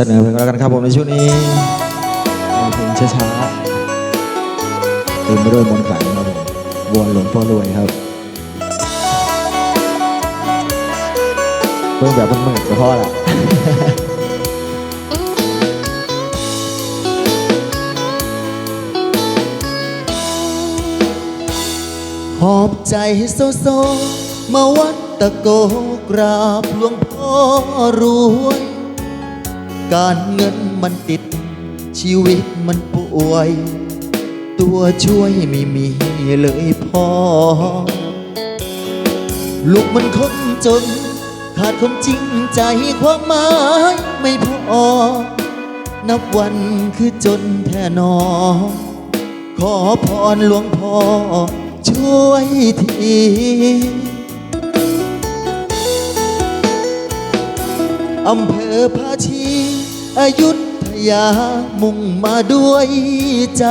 เสนอเพลงแล้วกันครับผมในช่วงนี้เพลงช้าๆเต็มไปด้วยมนต์ขลังครับผมวอนหลวงพ่อรวยครับเพิ่งแบบมันเหมือนกับพ่อละหอบใจโซโซมาวัดตะโกกราบหลวงพ่อรวย การเงินมันติด ชีวิตมันป่วย ตัวช่วยไม่มีเลยพอ ลูกมันคนจน ขาดคนจริงใจความหมายไม่พอ นับวันคือจนแท่นอ ขอพรหลวงพ่อช่วยทีอำเภอภาชี อายุทยามุ่งมาด้วยใจ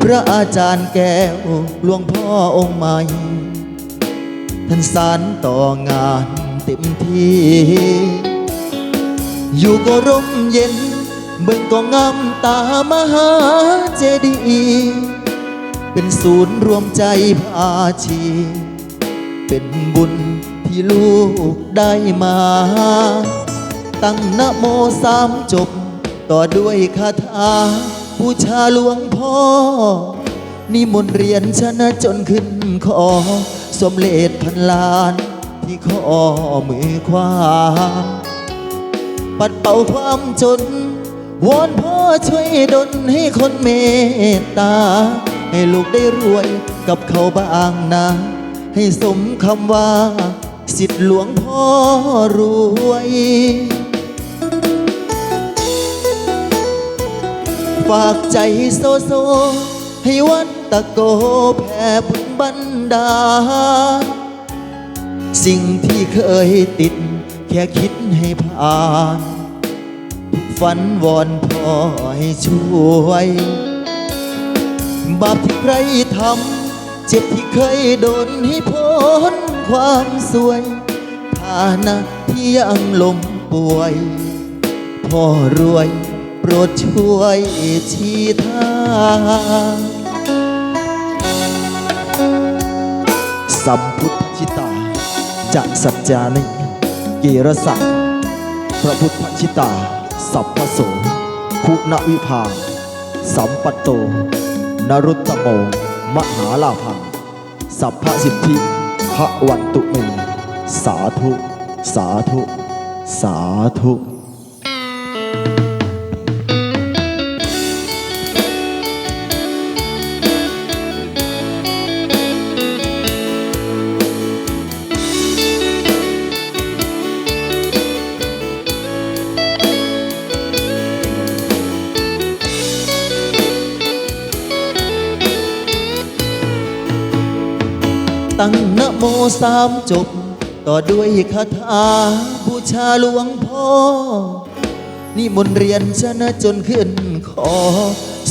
พระอาจารย์แก้วหลวงพ่อองค์ใหม่ ท่านสารต่องานเต็มที่ อยู่ก็ร่มเย็นเบิ่งก็งามตามหาเจดีย์เป็นศูนย์รวมใจพาชี เป็นบุญที่ลูกได้มา ตั้งนะโมสามจบ ต่อด้วยคาถาบูชาหลวงพ่อ นิมนต์เรียนชนะจนขึ้นคอ สมเลดพันล้าน ที่ข้อมือขวา ปัดเป่าความจน วอนพ่อช่วยดลให้คนเมตตา ให้ลูกได้รวยกับเขาบ้างนะ ให้สมคำว่าสิทธิหลวงพ่อรวย ฝากใจโซโซ ให้วัดตะโกแผ่บุญบันดาลสิ่งที่เคยติด แค่คิดให้ผ่าน ฝันวอนพ่อให้ช่วย บาปที่ใครทำเจ็บที่เคยโดนให้พ้นความสวยฐานะที่ยังลมป่วย พ่อรวย ปรดช่วยชี้ทางสัมพุทธิตาจะสัจจานิเกรสังพระพุทธชิตา สัพพโสคุณวิภา สัมปัตโต นรุตตโม มหาลาภัง สัพพสิทธิพระวันตุเม สาธุ สาธุ สาธุ ตั้งนโมสามจบ ต่อด้วยคาถาบูชาหลวงพ่อนิมนต์เรียนชนะจนขึ้นคอ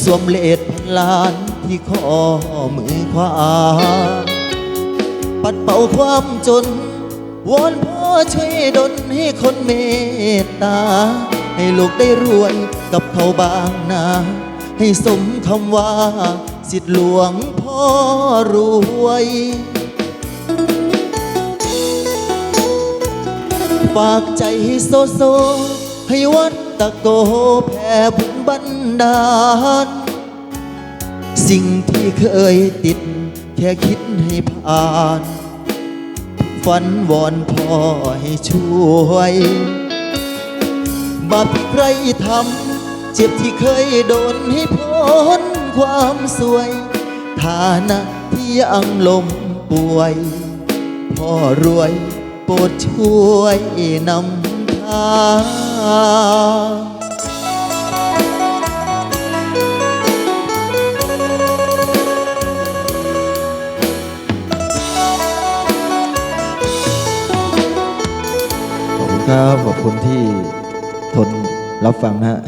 สวมเลดพันล้านที่ข้อมือขวา ปัดเป่าความจนวอนพ่อช่วยดลให้คนเมตตา ให้ลูกได้รวยกับเขาบางนา ให้สมคำว่า สิทธิหลวงพ่อรวย ฝากใจให้โซโซ ให้วัดตะโกแผ่บุญบันดาล สิ่งที่เคยติด แค่คิดให้ผ่าน ฝันวอนพ่อให้ช่วยบาปที่ใครทำเจ็บที่เคยโดนให้พ้นความสวย ฐานะที่ยังลมป่วย พ่อรวย โปรดช่วยนำทางขอบคุณครับขอบคุณที่ทนรับฟังนะฮะ